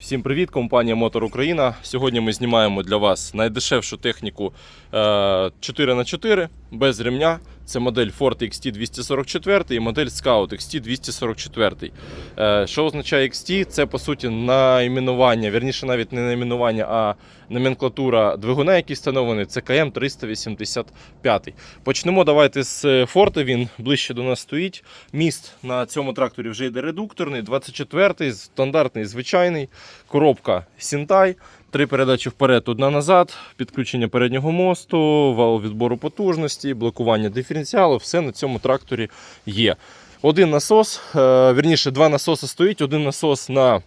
Всім привіт, компанія Мотор Україна. Сьогодні ми знімаємо для вас найдешевшу техніку е, 4х4 без ремня. Це модель Ford XT 244 і модель Scout XT 244. Е, Що означає XT? Це по суті найменування, вірніше навіть не найменування, а номенклатура двигуна, який встановлений, це КМ 385. Почнемо давайте з Ford, він ближче до нас стоїть. Міст на цьому тракторі вже йде редукторний, 24-й, стандартний, звичайний. Коробка Сінтай, три передачі вперед, одна назад, підключення переднього мосту, вал відбору потужності, блокування диференціалу. Все на цьому тракторі є. Один насос, е, вірніше, два насоси стоїть, один насос на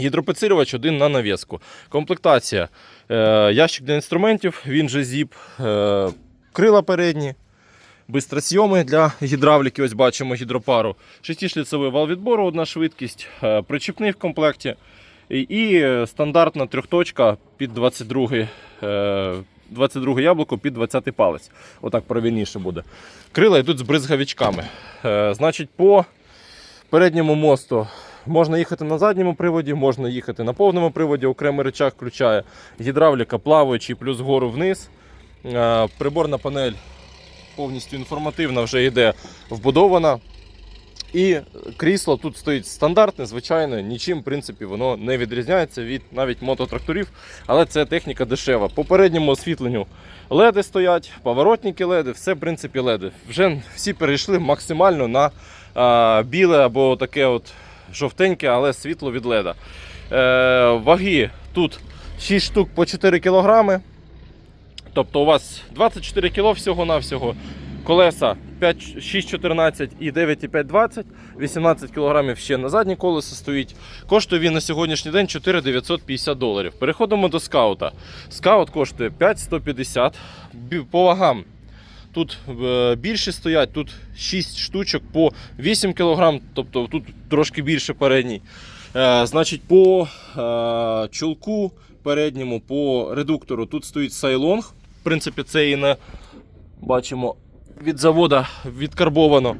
гідропідсилювач, один на навіску. Комплектація. е, Ящик для інструментів, він же зіп, е, крила передні. Бистросйоми для гідравліки, ось бачимо гідропару. Шестишліцевий вал відбору, одна швидкість, причіпний в комплекті. І, е, стандартна трьохточка під 22, е, 22 яблуко під 20 палець. Отак правильніше буде. Крила йдуть з бризгавичками. Е, Значить, по передньому мосту можна їхати на задньому приводі, можна їхати на повному приводі, окремий рычаг включає гідравліка плаваючий плюс гору вниз. Е, Приборна панель повністю інформативна вже йде вбудована. І крісло тут стоїть стандартне, звичайне, нічим, в принципі, воно не відрізняється від навіть мототракторів, але це техніка дешева. По передньому освітленню леди стоять, поворотники леди, все в принципі леди. Вже всі перейшли максимально на а, біле або таке от жовтеньке, але світло від леда. Е, ваги тут 6 штук по 4 кілограми. Тобто у вас 24 кг всього-навсього. Колеса 6,14 і 9,520, 18 кг ще на заднє колесо стоїть. Коштує він на сьогоднішній день 4,950 доларів. Переходимо до скаута. Скаут коштує 5,150. По вагам тут е, більше стоять, тут 6 штучок по 8 кг, тобто тут трошки більше передній. Е, Значить, по е, чулку передньому, по редуктору тут стоїть сайлонг. В принципі, це і не бачимо від завода відкарбовано.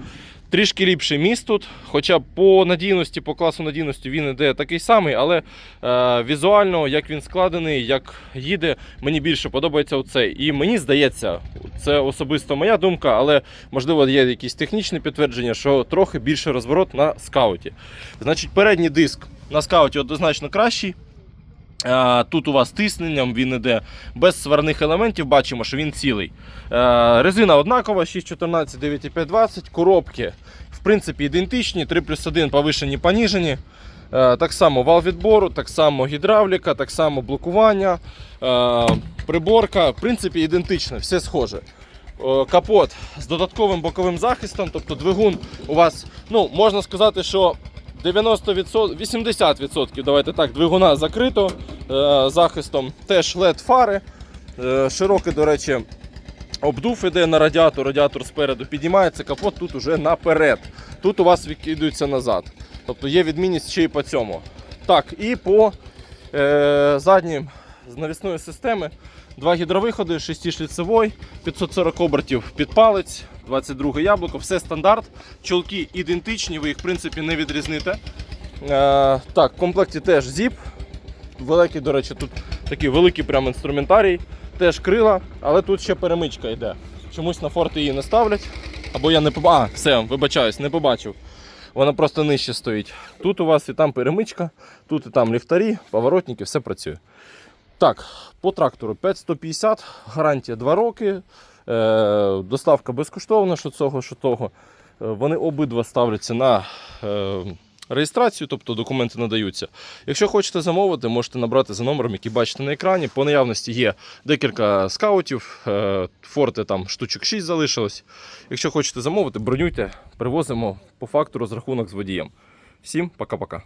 Трішки ліпший міст тут, хоча по надійності, по класу надійності він іде такий самий, але е, візуально, як він складений, як їде, мені більше подобається оцей. І мені здається, це особисто моя думка, але можливо є якісь технічні підтвердження, що трохи більше розворот на скауті. Значить, передній диск на скауті однозначно кращий. Тут у вас тисненням він іде без сварних елементів, бачимо, що він цілий. Резина однакова, 6,14, 9,520. Коробки в принципі ідентичні, 3 плюс 1 повишені, поніжені. Так само вал відбору, так само гідравліка, так само блокування, приборка. В принципі, ідентично, все схоже. Капот з додатковим боковим захистом, тобто двигун у вас, ну, можна сказати, що 90%, 80% давайте так, двигуна закрито захистом. Теж LED фари. Е, широкий, до речі, обдув іде на радіатор, радіатор спереду піднімається, капот тут уже наперед. Тут у вас відкидується назад. Тобто є відмінність ще й по цьому. Так, і по е, заднім з навісної системи два гідровиходи, 6-шліцевий, 540 обертів під палець, 22 яблуко, все стандарт. Чолки ідентичні, ви їх в принципі не відрізните. Е, так, в комплекті теж зіп. Великий, до речі, тут такий великий прям інструментарій, теж крила, але тут ще перемичка йде. Чомусь на форт її не ставлять. Або я не побачив. А, все, вибачаюсь, не побачив. Вона просто нижче стоїть. Тут у вас і там перемичка, тут і там ліфтарі, поворотники, все працює. Так, по трактору 5150, гарантія 2 роки. Е, доставка безкоштовна, що цього, що того. Е, вони обидва ставляться на е, реєстрацію, тобто документи надаються. Якщо хочете замовити, можете набрати за номером, який бачите на екрані. По наявності є декілька скаутів, е, форти там штучок 6 залишилось. Якщо хочете замовити, бронюйте, привозимо по факту розрахунок з водієм. Всім пока-пока.